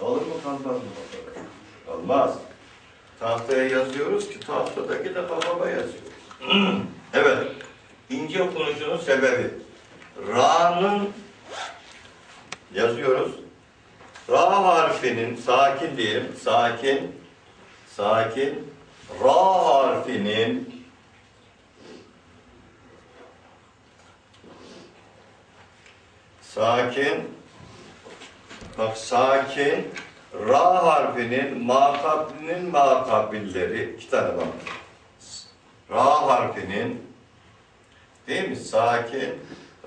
Olur mu kalmaz mı? Olmaz. Tahtaya yazıyoruz ki tahtadaki de kafama yazıyor. evet. İnce okunuşunun sebebi. Ra'nın yazıyoruz. Ra harfinin sakin diyelim. Sakin. Sakin. Ra harfinin sakin bak sakin Ra harfinin makablinin makabilleri iki tane var. Ra harfinin değil mi? Sakin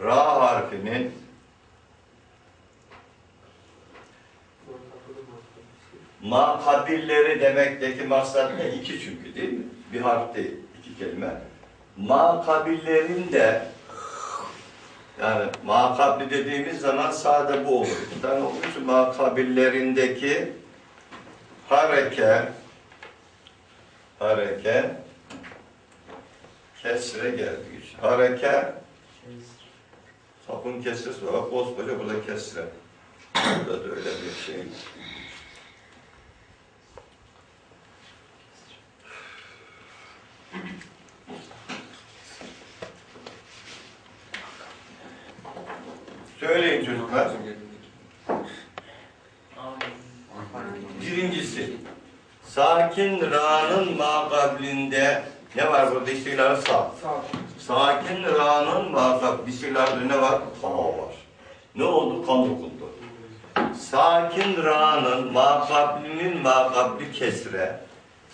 Ra harfinin makabilleri demekteki maksat ne? İki çünkü değil mi? Bir harf değil, iki kelime. Makabillerin de yani makabli dediğimiz zaman sade bu olur. İki tane olduğu için makabillerindeki hareke hareke kesre için. Hareke sapın kesresi var. Koskoca burada kesre. Burada da öyle bir şey. Söyleyin çocuklar. Birincisi, sakin ra'nın makablinde ne var burada? İstiklal sağ. Sakin ra'nın makab, istiklal ne var? Ka var. Ne oldu? Kan okundu. Sakin ra'nın makablinin makabli kesre.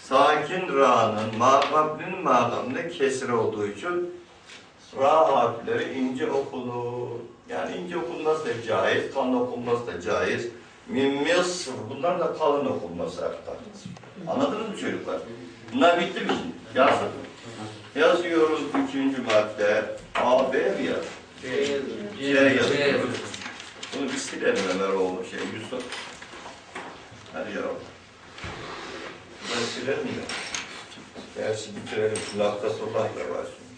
Sakin ra'nın makablinin makablinde kesre olduğu için Ra harfleri ince okunur. Yani ince okunması da caiz, kalın okunması da caiz. Min Mısır, bunlar da kalın okunması hatta. Anladınız mı çocuklar? Bunlar bitti mi şimdi? Yazın. Yazıyoruz üçüncü madde. A, B mi yaz? C yazıyoruz. Bunu bir silelim Ömer oğlu şey Yusuf. Hadi yavrum. Ben silelim de. Dersi bitirelim. Lafta sokak da var şimdi.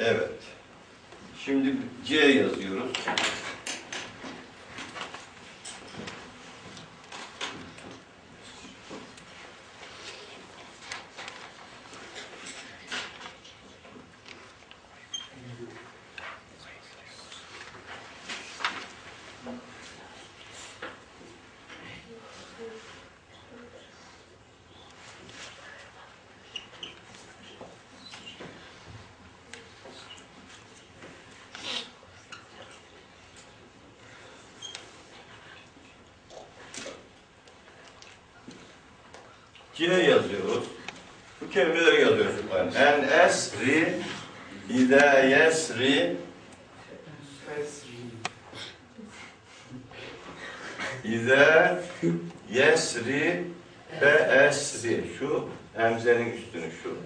Evet. Şimdi C yazıyoruz. C yazıyoruz. Bu kelimeleri yazıyoruz. En esri İza yesri. İza yesri ve esri. Şu hemzenin üstünü şu.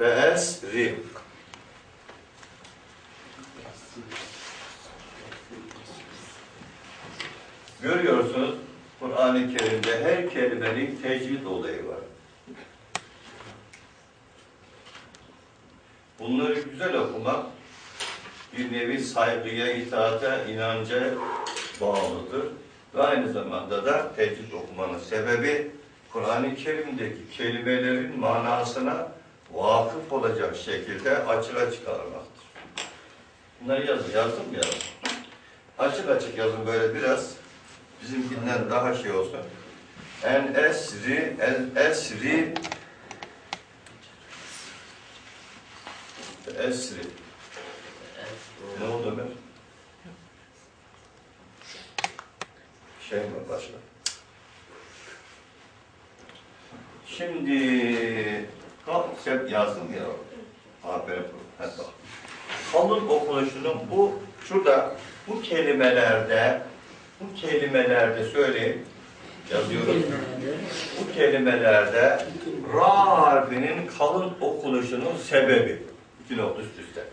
Ve esri. Görüyorsunuz Kur'an-ı Kerim'de her kelimenin tecvid olayı var. Bunları güzel okumak bir nevi saygıya, itaate, inanca bağlıdır. Ve aynı zamanda da tecvid okumanın sebebi Kur'an-ı Kerim'deki kelimelerin manasına vakıf olacak şekilde açığa çıkarmaktır. Bunları yazın, yazdım yazdım? Açık açık yazın böyle biraz bizimkinden daha şey olsun. En esri, el esri esri. Ne oldu Ömer? Şey mi başka? Şimdi kalk sen yazdın ya. Aferin. Kalın okunuşunun bu şurada bu kelimelerde bu kelimelerde söyleyeyim yazıyorum. Bu kelimelerde ra harfinin kalın okunuşunun sebebi. İki nokta üst üste.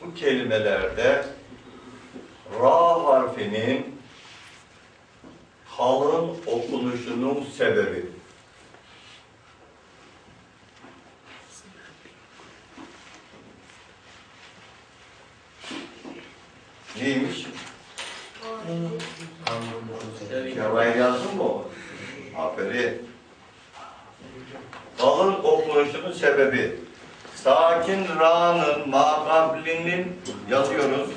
Bu kelimelerde ra harfinin kalın okunuşunun sebebi. Neymiş? Şevaya yazdın mı? Aferin. Kalın okunuşunun sebebi. Sakin ra'nın makablinin yazıyoruz.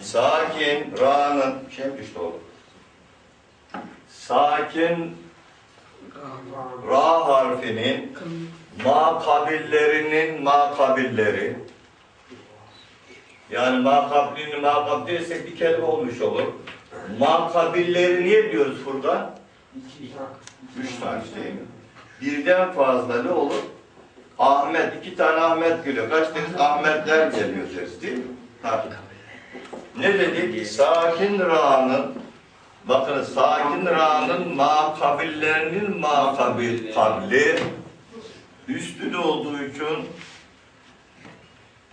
Sakin ra'nın şey düştü oğlum? Sakin ra harfinin makabillerinin makabilleri yani makablini makab dersek bir kelime olmuş olur. Makabilleri niye diyoruz Furkan? Üç tane değil mi? Birden fazla ne olur? Ahmet, iki tane Ahmet geliyor. Kaç deriz? Ahmetler geliyor deriz değil mi? Ha. Ne dedik? Sakin ra'nın bakın sakin ra'nın makabillerinin makabil kabli üstün olduğu için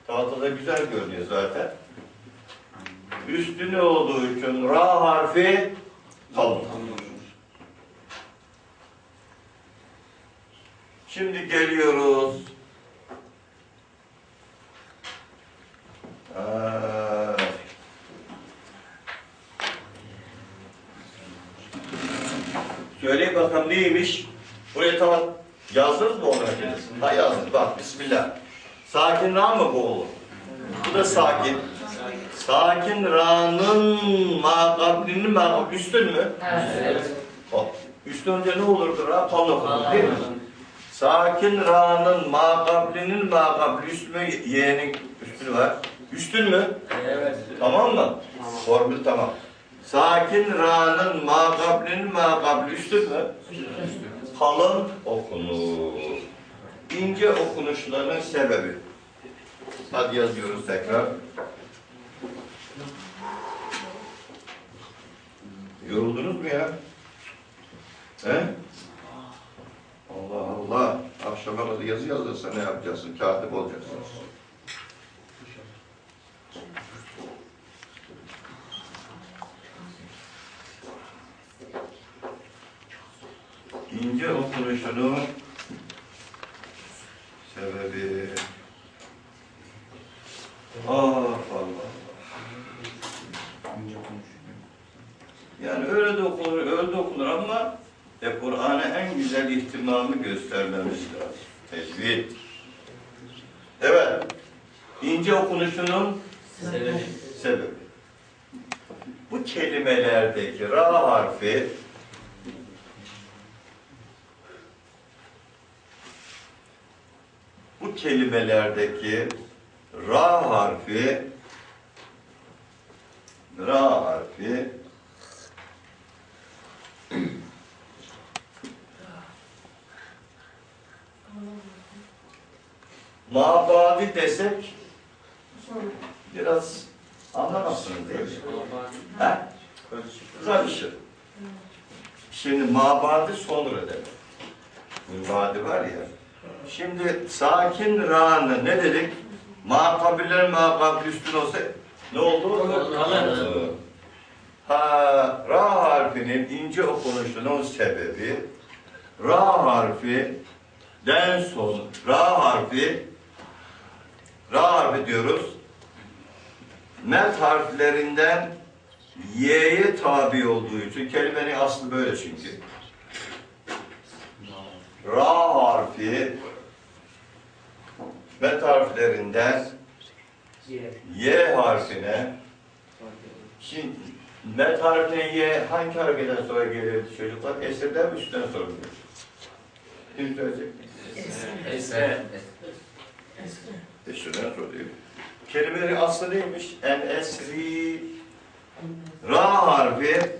tahtada güzel görünüyor zaten. Üstünü olduğu için ra harfi kalın. Şimdi geliyoruz. Ee, Söyleyin bakalım neymiş? Buraya tamam yazdınız mı onu? Ha yazdık bak bismillah. Sakin ra mı bu oğlum? Bu da sakin. Sakin ra'nın makablinin makab üstün mü? Bak, Üstün önce ne olurdu ra? Kalın okunur değil mi? Sakin ra'nın makablinin makabli üstü mü? Y'nin üstünü var. Üstün mü? Evet. Tamam mı? Formül tamam. Sakin ra'nın makablinin makabli üstün mü? Kalın okunur. İnce okunuşlarının sebebi. Hadi yazıyoruz tekrar. Yoruldunuz mu ya? He? Allah Allah. Akşama kadar yazı yazırsa ne yapacaksın? Katip olacaksın. İnce okunuşunun sebebi Ah Allah. Yani öyle de okunur, öyle de okunur ama e, Kur'an'a en güzel ihtimamı göstermemiz lazım. Tecvid. Evet. İnce okunuşunun Sebebi. sebebi. Bu kelimelerdeki ra harfi bu kelimelerdeki ra harfi ra harfi mabadi desek biraz anlamazsınız değil mi? He? Karışır. Şimdi mabadı sonra demek. Mubadi var ya. Şimdi sakin ra'nı ne dedik? Makabiller makabül üstün olsa ne oldu? Kalın. Ha, ra harfinin ince okunuşunun sebebi ra harfi den son ra harfi ra harfi diyoruz. Met harflerinden y'ye tabi olduğu için kelimenin aslı böyle çünkü. Ra harfi met harflerinden y harfine Şimdi met harfine y hangi harfeden sonra geliyor çocuklar? Esirden mi üstten sonra mı? Kim söyleyecek? Eser. Esirden sonra değil mi? Kelimenin aslı neymiş? En esri Ra harfi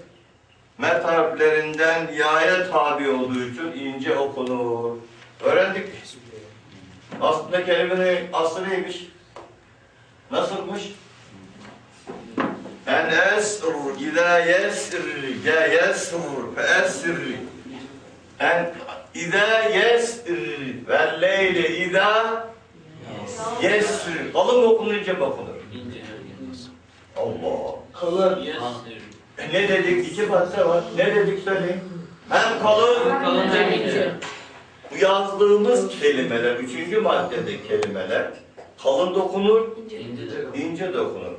met harflerinden ya'ya tabi olduğu için ince okunur. Öğrendik. Aslında kelimenin aslı neymiş? Nasılmış? En esr izâ yesr ya yesr fe esr en izâ yesr ve leyle izâ yesr kalın mı okunur ince mi okunur? İnce. Allah. Kalın. Yes. Ne dedik? İki parça var. Ne dedik söyleyin. Hem kalın, Kalın hem ince. bu yazdığımız kelimeler, üçüncü maddedeki kelimeler kalın dokunur, ince dokunur.